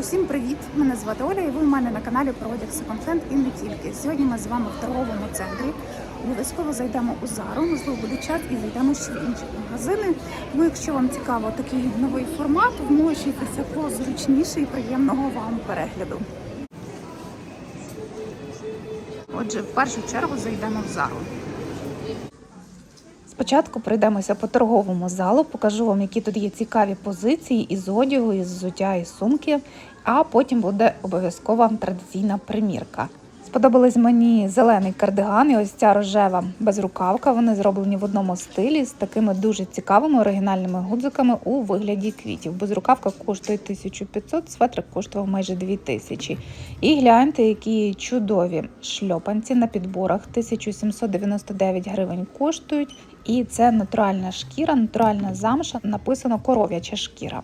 Усім привіт! Мене звати Оля, і ви у мене на каналі про одяг секонд-хенд і не тільки. Сьогодні ми з вами в торговому центрі. Обов'язково зайдемо у Зару, можливо, буде час і зайдемо ще в інші магазини. Ну, якщо вам цікаво такий новий формат, вмощуйтеся позручніше і приємного вам перегляду. Отже, в першу чергу зайдемо в Зару. Спочатку пройдемося по торговому залу, покажу вам, які тут є цікаві позиції із одягу, із взуття, і сумки, а потім буде обов'язкова традиційна примірка. Сподобались мені зелений кардиган і ось ця рожева безрукавка. Вони зроблені в одному стилі з такими дуже цікавими оригінальними гудзиками у вигляді квітів. Безрукавка коштує 1500, светрик коштував майже 2000. І гляньте, які чудові шльопанці на підборах 1799 гривень коштують. І це натуральна шкіра, натуральна замша, написано коров'яча шкіра.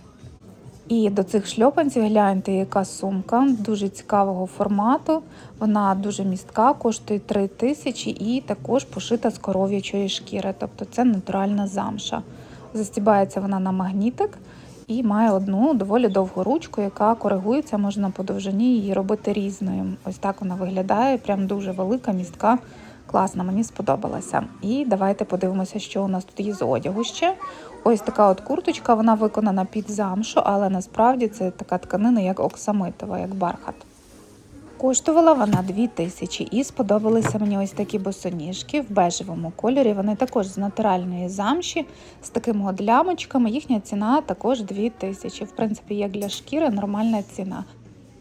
І до цих шльопанців гляньте, яка сумка дуже цікавого формату. Вона дуже містка, коштує 3 тисячі і також пошита з коров'ячої шкіри. Тобто це натуральна замша. Застібається вона на магнітик і має одну доволі довгу ручку, яка коригується, можна по довжині її робити різною. Ось так вона виглядає, прям дуже велика, містка. Класно, мені сподобалася. І давайте подивимося, що у нас тут є з одягу ще. Ось така от курточка, вона виконана під замшу, але насправді це така тканина, як оксамитова, як бархат. Коштувала вона 2000 і сподобалися мені ось такі босоніжки в бежевому кольорі. Вони також з натуральної замші, з такими от лямочками. Їхня ціна також 2000. В принципі, як для шкіри, нормальна ціна.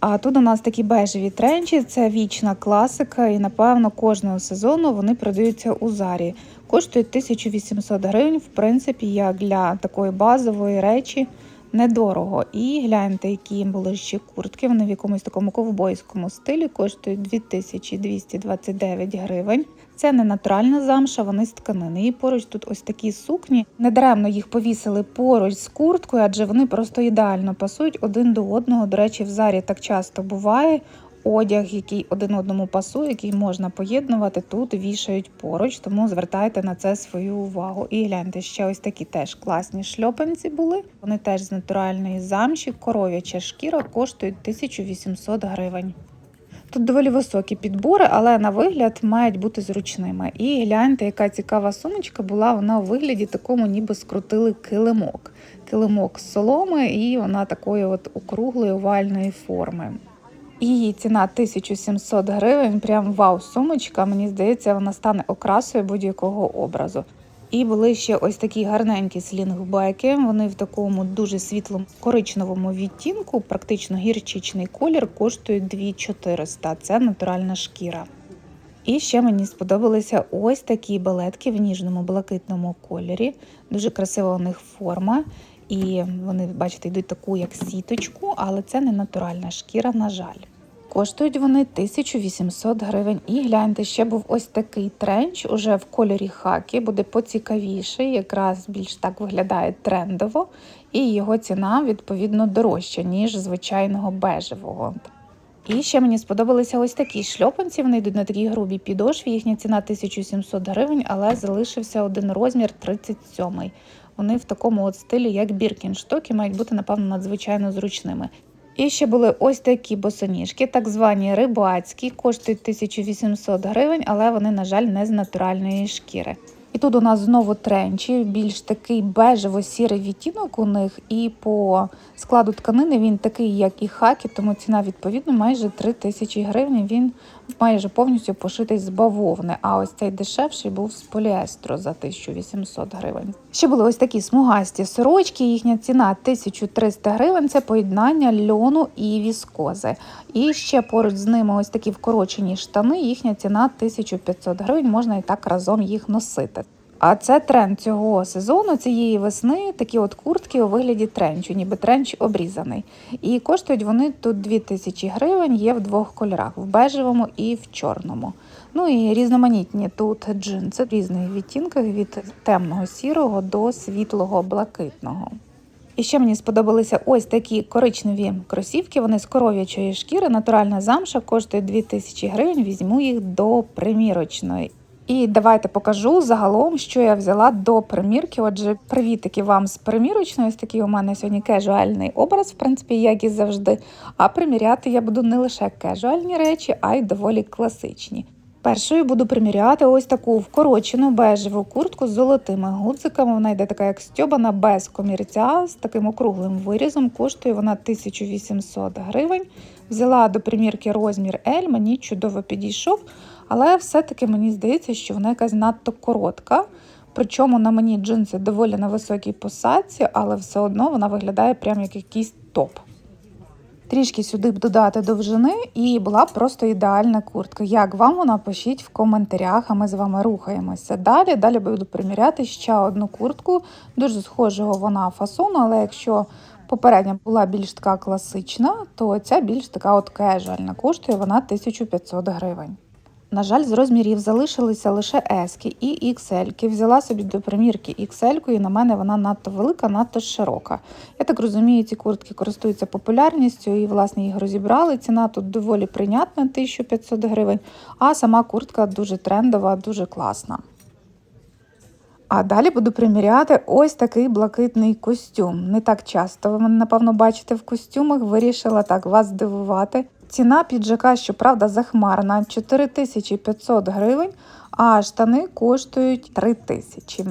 А тут у нас такі бежеві тренчі, це вічна класика, і напевно кожного сезону вони продаються у зарі. Коштують 1800 гривень, в принципі, як для такої базової речі недорого. І гляньте, які були ще куртки. Вони в якомусь такому ковбойському стилі коштують 2229 гривень. Це не натуральна замша, вони з тканини. І поруч тут ось такі сукні. Недаремно їх повісили поруч з курткою, адже вони просто ідеально пасують один до одного. До речі, в зарі так часто буває. Одяг, який один одному пасує, який можна поєднувати, тут вішають поруч, тому звертайте на це свою увагу. І гляньте, ще ось такі теж класні шльопанці були. Вони теж з натуральної замші, коров'яча шкіра коштують 1800 гривень. Тут доволі високі підбори, але на вигляд мають бути зручними. І гляньте, яка цікава сумочка була. Вона у вигляді такому, ніби скрутили килимок. Килимок з соломи, і вона такої от округлої овальної форми. Її ціна 1700 гривень. Прям вау, сумочка. Мені здається, вона стане окрасою будь-якого образу. І були ще ось такі гарненькі слінгбеки. Вони в такому дуже світлому коричневому відтінку, практично гірчичний колір, коштують 2400. Це натуральна шкіра. І ще мені сподобалися ось такі балетки в ніжному блакитному кольорі. Дуже красива у них форма. І вони, бачите, йдуть таку, як сіточку, але це не натуральна шкіра, на жаль. Коштують вони 1800 гривень. І гляньте, ще був ось такий тренч, уже в кольорі хакі, буде поцікавіший, якраз більш так виглядає трендово, і його ціна відповідно дорожча, ніж звичайного бежевого. І ще мені сподобалися ось такі шльопанці. Вони йдуть на такій грубій підошві. Їхня ціна 1700 гривень, але залишився один розмір 37 Вони в такому от стилі, як Біркіншток, і мають бути, напевно, надзвичайно зручними. І ще були ось такі босоніжки, так звані рибацькі, коштують 1800 гривень, але вони, на жаль, не з натуральної шкіри. І тут у нас знову тренчі, більш такий бежево-сірий відтінок у них, і по складу тканини він такий, як і хакі, тому ціна відповідно майже 3 тисячі гривень. Він майже повністю пошитий з бавовни. А ось цей дешевший був з поліестру за 1800 гривень. Ще були ось такі смугасті сорочки. Їхня ціна 1300 гривень. Це поєднання льону і віскози. І ще поруч з ними ось такі вкорочені штани. Їхня ціна 1500 гривень. Можна і так разом їх носити. А це тренд цього сезону, цієї весни, такі от куртки у вигляді тренчу, ніби тренч обрізаний. І коштують вони тут 2000 гривень, є в двох кольорах: в бежевому і в чорному. Ну і різноманітні тут джинси в різних відтінках від темного сірого до світлого блакитного. І ще мені сподобалися ось такі коричневі кросівки. Вони з коров'ячої шкіри, натуральна замша, коштує 2000 гривень. Візьму їх до примірочної. І давайте покажу загалом, що я взяла до примірки. Отже, привітики вам з примірочної. Ось такий у мене сьогодні кежуальний образ, в принципі, як і завжди. А приміряти я буду не лише кежуальні речі, а й доволі класичні. Першою буду приміряти ось таку вкорочену бежеву куртку з золотими гудзиками. Вона йде така як стьобана без комірця з таким округлим вирізом. Коштує вона 1800 гривень. Взяла до примірки розмір L, мені чудово підійшов, але все-таки мені здається, що вона якась надто коротка. Причому на мені джинси доволі на високій посадці, але все одно вона виглядає прям як якийсь топ. Трішки сюди б додати довжини, і була б просто ідеальна куртка. Як вам вона пишіть в коментарях, а ми з вами рухаємося далі. Далі буду приміряти ще одну куртку. Дуже схожого вона фасону, але якщо попередня була більш така класична, то ця більш така от кежуальна. Коштує вона 1500 гривень. На жаль, з розмірів залишилися лише ески і XL. Взяла собі до примірки XL, і на мене вона надто велика, надто широка. Я так розумію, ці куртки користуються популярністю і, власне, їх розібрали. Ціна тут доволі прийнятна 1500 гривень, а сама куртка дуже трендова, дуже класна. А далі буду приміряти ось такий блакитний костюм. Не так часто ви мене, напевно, бачите в костюмах. Вирішила так вас здивувати. Ціна піджака, щоправда, захмарна 4500 гривень, а штани коштують 3000.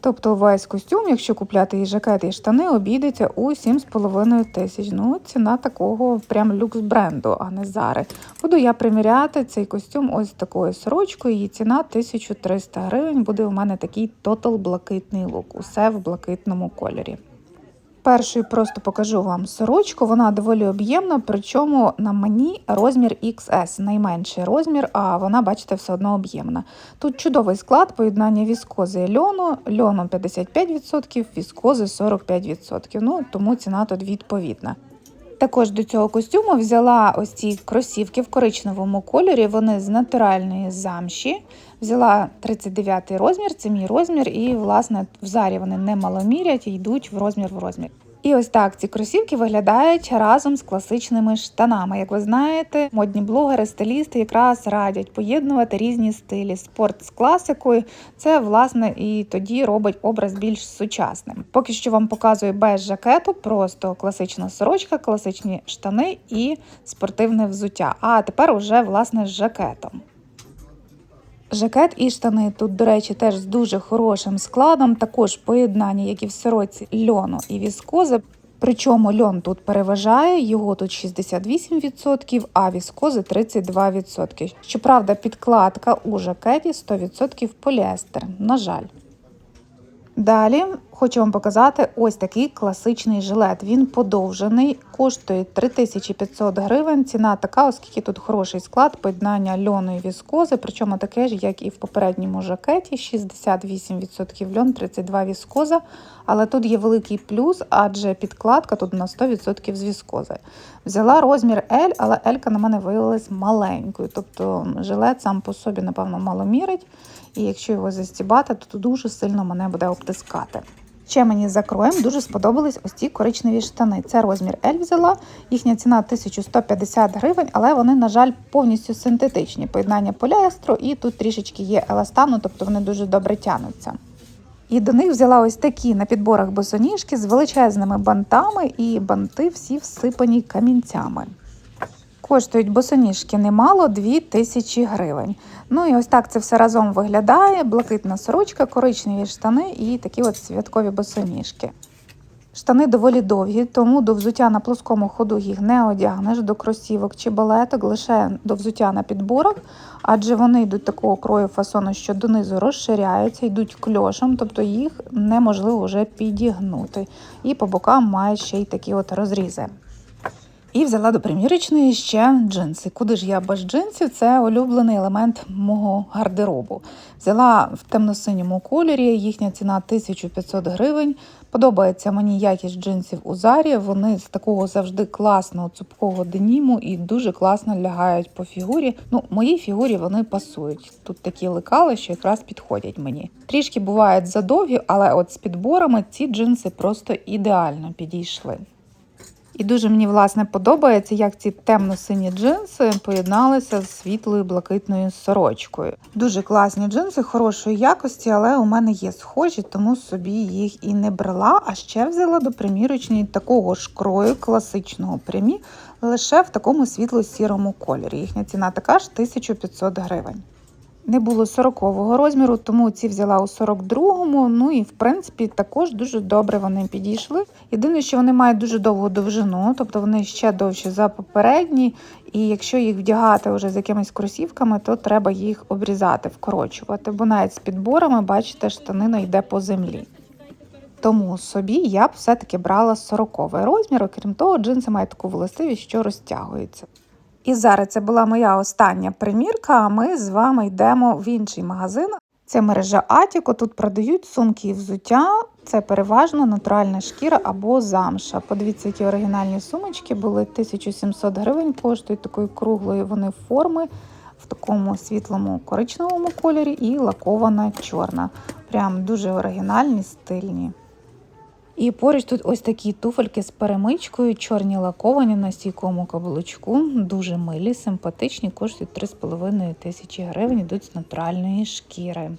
Тобто весь костюм, якщо купляти і жакет, і штани, обійдеться у 7,5 тисяч. Ну, ціна такого прям люкс бренду, а не зари. Буду я приміряти цей костюм ось такою сорочкою. Її ціна 1300 гривень. Буде у мене такий тотал блакитний лук. Усе в блакитному кольорі. Першою просто покажу вам сорочку, вона доволі об'ємна, причому на мені розмір XS, найменший розмір, а вона, бачите, все одно об'ємна. Тут чудовий склад поєднання віскози і льону, льону 55%, віскози 45%. Ну, тому ціна тут відповідна. Також до цього костюму взяла ось ці кросівки в коричневому кольорі. Вони з натуральної замші. Взяла 39 розмір, це мій розмір, і, власне, в зарі вони не маломірять і йдуть в розмір в розмір. І ось так ці кросівки виглядають разом з класичними штанами. Як ви знаєте, модні блогери, стилісти якраз радять поєднувати різні стилі. Спорт з класикою. Це власне і тоді робить образ більш сучасним. Поки що вам показую без жакету, просто класична сорочка, класичні штани і спортивне взуття. А тепер уже власне з жакетом. Жакет і штани тут, до речі, теж з дуже хорошим складом. Також поєднання, як і в сироці, льону і віскози. Причому льон тут переважає, його тут 68%, а віскози 32%. Щоправда, підкладка у жакеті 100% поліестер. На жаль. Далі хочу вам показати ось такий класичний жилет. Він подовжений, коштує 3500 гривень. Ціна така, оскільки тут хороший склад, поєднання льону і віскози, причому таке ж, як і в попередньому жакеті: 68% льон, 32% віскоза. Але тут є великий плюс, адже підкладка тут на 100% з віскози. Взяла розмір L, але L на мене виявилась маленькою. Тобто жилет сам по собі, напевно, мало мірить. І якщо його застібати, то дуже сильно мене буде обтискати. Ще мені за кроєм дуже сподобались ось ці коричневі штани. Це розмір L взяла, їхня ціна 1150 гривень, але вони, на жаль, повністю синтетичні. Поєднання поліестру і тут трішечки є еластану, тобто вони дуже добре тянуться. І до них взяла ось такі на підборах босоніжки з величезними бантами, і банти всі всипані камінцями. Коштують босоніжки немало 2000 гривень. Ну і ось так це все разом виглядає: блакитна сорочка, коричневі штани і такі от святкові босоніжки. Штани доволі довгі, тому до взуття на плоскому ходу їх не одягнеш, до кросівок чи балеток, лише до взуття на підборах, адже вони йдуть такого крою фасону, що донизу розширяються, йдуть кльошем, тобто їх неможливо вже підігнути. І по бокам мають ще й такі от розрізи. І взяла до примірочної ще джинси. Куди ж я без джинсів? Це улюблений елемент мого гардеробу. Взяла в темно-синьому кольорі, їхня ціна 1500 гривень. Подобається мені якість джинсів у зарі. Вони з такого завжди класного цупкого деніму і дуже класно лягають по фігурі. Ну, моїй фігурі вони пасують. Тут такі лекали, що якраз підходять мені. Трішки бувають задовгі, але от з підборами ці джинси просто ідеально підійшли. І дуже мені власне подобається, як ці темно-сині джинси поєдналися з світлою блакитною сорочкою. Дуже класні джинси, хорошої якості, але у мене є схожі, тому собі їх і не брала. А ще взяла до примірочні такого ж крою класичного прямі, лише в такому світло-сірому кольорі. Їхня ціна така ж 1500 гривень. Не було 40-го розміру, тому ці взяла у 42-му. Ну і в принципі також дуже добре вони підійшли. Єдине, що вони мають дуже довгу довжину, тобто вони ще довші за попередні. І якщо їх вдягати вже з якимись кросівками, то треба їх обрізати, вкорочувати. Бо навіть з підборами, бачите, штанина йде по землі. Тому собі я б все-таки брала 40 розмір, окрім того, джинси мають таку властивість, що розтягуються. І зараз це була моя остання примірка. А ми з вами йдемо в інший магазин. Це мережа Атіко. Тут продають сумки і взуття. Це переважно натуральна шкіра або замша. Подивіться, які оригінальні сумочки були 1700 гривень. Коштують такої круглої вони форми в такому світлому коричневому кольорі і лакована чорна. Прям дуже оригінальні, стильні. І поруч тут ось такі туфельки з перемичкою, чорні лаковані на стійкому каблучку, дуже милі, симпатичні, коштують 3,5 тисячі гривень, йдуть з натуральної шкіри.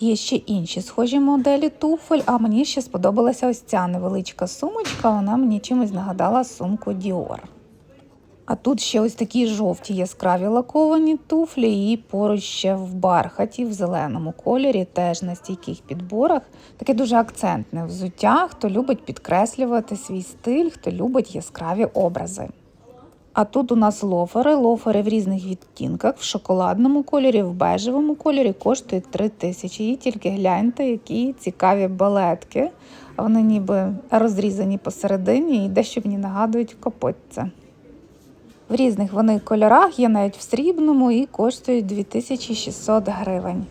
Є ще інші схожі моделі туфель, а мені ще сподобалася ось ця невеличка сумочка, вона мені чимось нагадала сумку Dior. А тут ще ось такі жовті яскраві лаковані туфлі, і поруч ще в бархаті, в зеленому кольорі, теж на стійких підборах. Таке дуже акцентне взуття, хто любить підкреслювати свій стиль, хто любить яскраві образи. А тут у нас лофери, лофери в різних відтінках, в шоколадному кольорі, в бежевому кольорі коштують 3 тисячі. І тільки гляньте, які цікаві балетки. Вони ніби розрізані посередині і дещо мені нагадують копитце. В різних вони кольорах, є навіть в срібному і коштують 2600 гривень.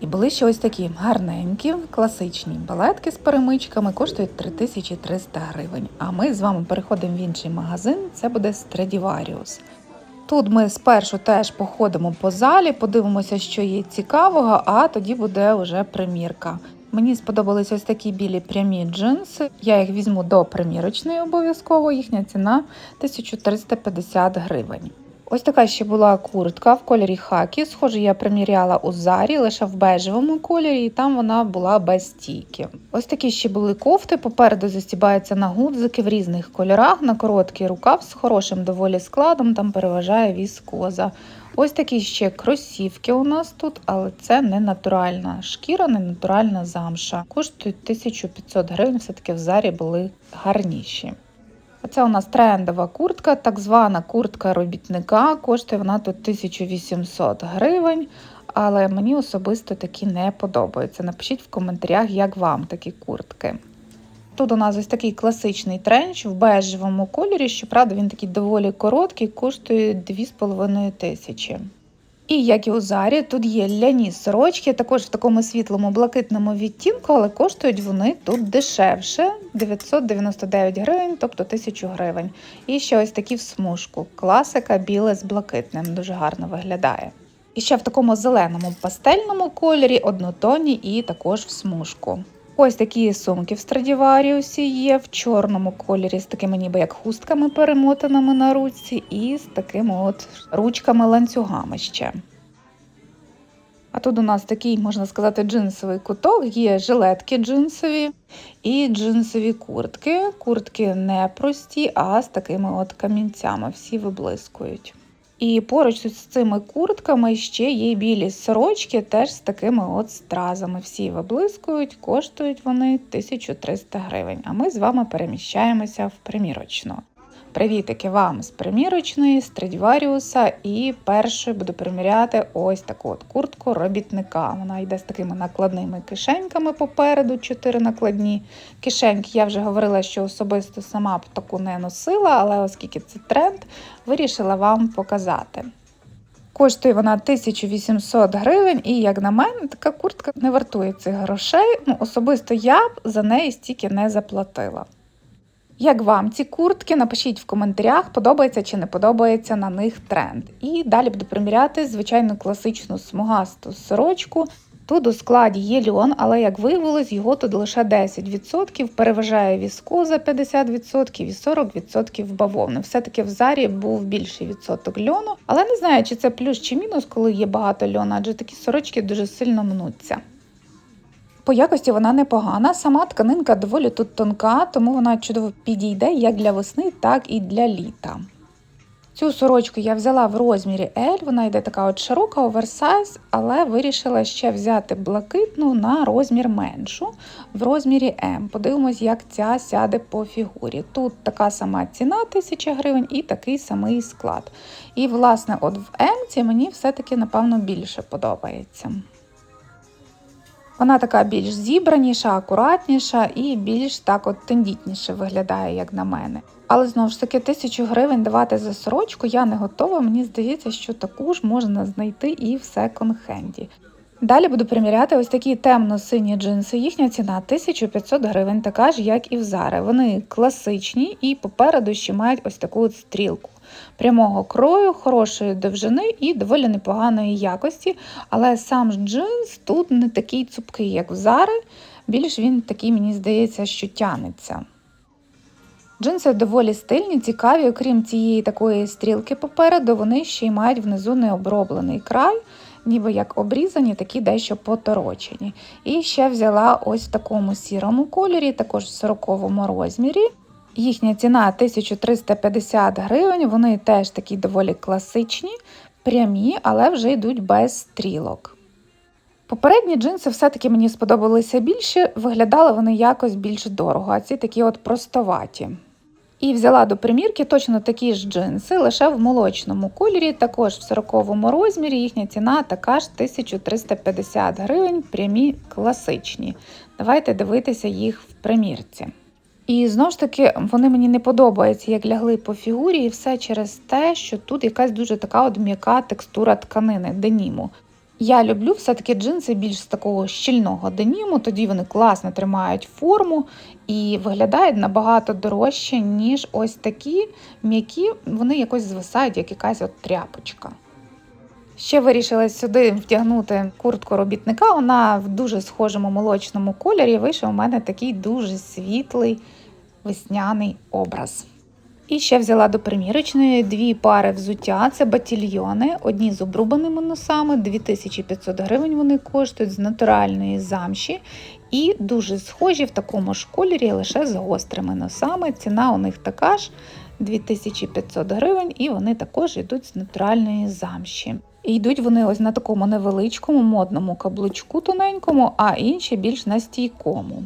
І були ще ось такі гарненькі, класичні балетки з перемичками, коштують 3300 гривень. А ми з вами переходимо в інший магазин, це буде Stradivarius. Тут ми спершу теж походимо по залі, подивимося, що є цікавого, а тоді буде вже примірка. Мені сподобались ось такі білі прямі джинси. Я їх візьму до примірочної обов'язково. Їхня ціна 1350 гривень. Ось така ще була куртка в кольорі хакі. Схоже, я приміряла у зарі лише в бежевому кольорі, і там вона була без стійки. Ось такі ще були кофти. Попереду застібаються на гудзики в різних кольорах, на короткий рукав з хорошим доволі складом, там переважає віскоза. Ось такі ще кросівки у нас тут, але це не натуральна шкіра, не натуральна замша. Коштують 1500 гривень, все-таки в зарі були гарніші. Це у нас трендова куртка, так звана куртка робітника. Коштує вона тут 1800 гривень, але мені особисто такі не подобаються. Напишіть в коментарях, як вам такі куртки. Тут у нас ось такий класичний тренч в бежевому кольорі, щоправда, він такий доволі короткий, коштує 2,5 тисячі. І як і у зарі, тут є ляні сорочки, також в такому світлому блакитному відтінку, але коштують вони тут дешевше 999 гривень, тобто 1000 гривень. І ще ось такі в смужку. Класика біле з блакитним, дуже гарно виглядає. І ще в такому зеленому пастельному кольорі, однотонні і також в смужку. Ось такі сумки в Страдіваріусі є в чорному кольорі з такими ніби як хустками перемотаними на руці, і з такими от ручками-ланцюгами ще. А тут у нас такий, можна сказати, джинсовий куток, є жилетки джинсові і джинсові куртки. Куртки не прості, а з такими от камінцями, всі виблискують. І поруч з цими куртками ще є білі сорочки, теж з такими от стразами. Всі виблискують, коштують вони 1300 гривень. А ми з вами переміщаємося в примірочну. Привітики вам з примірочної, з Страдіваріуса. І першою буду приміряти ось таку от куртку робітника. Вона йде з такими накладними кишеньками попереду, чотири накладні кишеньки. Я вже говорила, що особисто сама б таку не носила, але оскільки це тренд, вирішила вам показати. Коштує вона 1800 гривень, і, як на мене, така куртка не вартує цих грошей. Ну, Особисто я б за неї стільки не заплатила. Як вам ці куртки? Напишіть в коментарях, подобається чи не подобається на них тренд. І далі буду приміряти звичайну класичну смугасту сорочку. Тут у складі є льон, але як виявилось, його тут лише 10%, переважає віскоза 50% і 40% бавовни. Все-таки в зарі був більший відсоток льону, але не знаю, чи це плюс чи мінус, коли є багато льону, адже такі сорочки дуже сильно мнуться. По якості вона непогана. Сама тканинка доволі тут тонка, тому вона чудово підійде як для весни, так і для літа. Цю сорочку я взяла в розмірі L, вона йде така от широка, оверсайз, але вирішила ще взяти блакитну на розмір меншу, в розмірі М. Подивимось, як ця сяде по фігурі. Тут така сама ціна 1000 гривень і такий самий склад. І, власне, от в М мені все-таки, напевно, більше подобається. Вона така більш зібраніша, акуратніша і більш так от тендітніше виглядає, як на мене. Але знову ж таки, тисячу гривень давати за сорочку я не готова. Мені здається, що таку ж можна знайти і в секонд-хенді. Далі буду приміряти ось такі темно-сині джинси. Їхня ціна 1500 гривень, така ж, як і в Зари. Вони класичні і попереду ще мають ось таку от стрілку прямого крою, хорошої довжини і доволі непоганої якості. Але сам джинс тут не такий цупкий, як в Зари. Більш він такий, мені здається, що тянеться. Джинси доволі стильні, цікаві, окрім цієї такої стрілки попереду, вони ще й мають внизу необроблений край, ніби як обрізані, такі дещо поторочені. І ще взяла ось в такому сірому кольорі, також в 40 розмірі. Їхня ціна 1350 гривень, вони теж такі доволі класичні, прямі, але вже йдуть без стрілок. Попередні джинси все-таки мені сподобалися більше, виглядали вони якось більш дорого, а ці такі от простоваті. І взяла до примірки точно такі ж джинси, лише в молочному кольорі, також в 40 розмірі. Їхня ціна така ж 1350 гривень, прямі класичні. Давайте дивитися їх в примірці. І знову ж таки, вони мені не подобаються, як лягли по фігурі, і все через те, що тут якась дуже така от м'яка текстура тканини, деніму. Я люблю все-таки джинси більш з такого щільного деніму, тоді вони класно тримають форму і виглядають набагато дорожче, ніж ось такі м'які, вони якось звисають, як якась от тряпочка. Ще вирішила сюди вдягнути куртку робітника. Вона в дуже схожому молочному кольорі. Вийшов у мене такий дуже світлий весняний образ. І ще взяла до примірочної дві пари взуття. Це батільйони, одні з обрубаними носами, 2500 гривень вони коштують з натуральної замші. І дуже схожі в такому ж кольорі, лише з гострими носами. Ціна у них така ж 2500 гривень, і вони також йдуть з натуральної замші. І йдуть вони ось на такому невеличкому модному каблучку тоненькому, а інші більш на стійкому.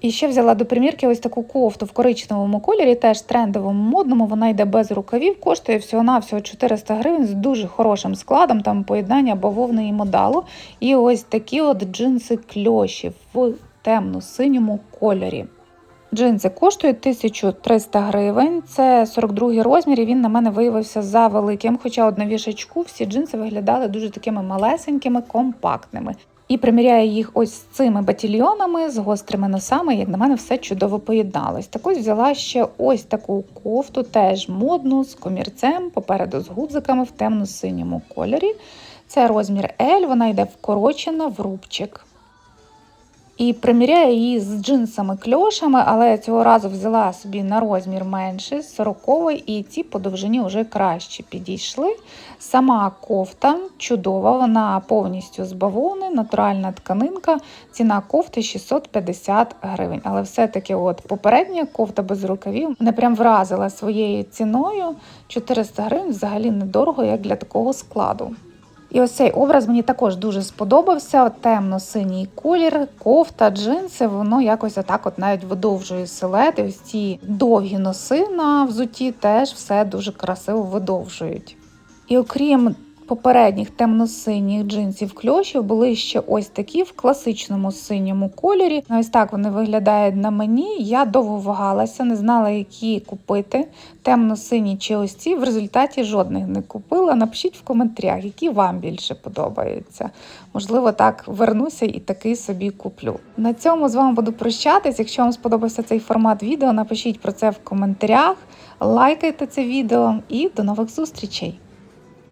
І ще взяла до примірки ось таку кофту в коричневому кольорі, теж трендовому модному. Вона йде без рукавів, коштує всього-навсього 400 гривень з дуже хорошим складом, там поєднання бавовни і модалу. І ось такі от джинси кльоші в темно-синьому кольорі. Джинси коштують 1300 гривень, це 42 розмір, і він на мене виявився за великим. Хоча от на вішачку всі джинси виглядали дуже такими малесенькими, компактними. І приміряю їх ось з цими батільйонами, з гострими носами, як на мене, все чудово поєдналось. Так ось взяла ще ось таку кофту, теж модну, з комірцем, попереду з гудзиками в темно-синьому кольорі. Це розмір L, вона йде вкорочена в рубчик. І приміряю її з джинсами-кльошами, але цього разу взяла собі на розмір менше, 40 і ці по довжині вже краще підійшли. Сама кофта чудова, вона повністю з бавовни, натуральна тканинка, ціна кофти 650 гривень. Але все-таки от попередня кофта без рукавів не прям вразила своєю ціною 400 гривень взагалі недорого, як для такого складу. І ось цей образ мені також дуже сподобався. Темно-синій колір, кофта, джинси, воно якось отак от навіть видовжує силети. Ось ці довгі носи на взуті теж все дуже красиво видовжують. І окрім попередніх темно-синіх джинсів кльошів були ще ось такі в класичному синьому кольорі. Ось так вони виглядають на мені. Я довго вагалася, не знала, які купити. Темно-сині чи ось ці. В результаті жодних не купила. Напишіть в коментарях, які вам більше подобаються. Можливо, так вернуся і такий собі куплю. На цьому з вами буду прощатись. Якщо вам сподобався цей формат відео, напишіть про це в коментарях, лайкайте це відео і до нових зустрічей!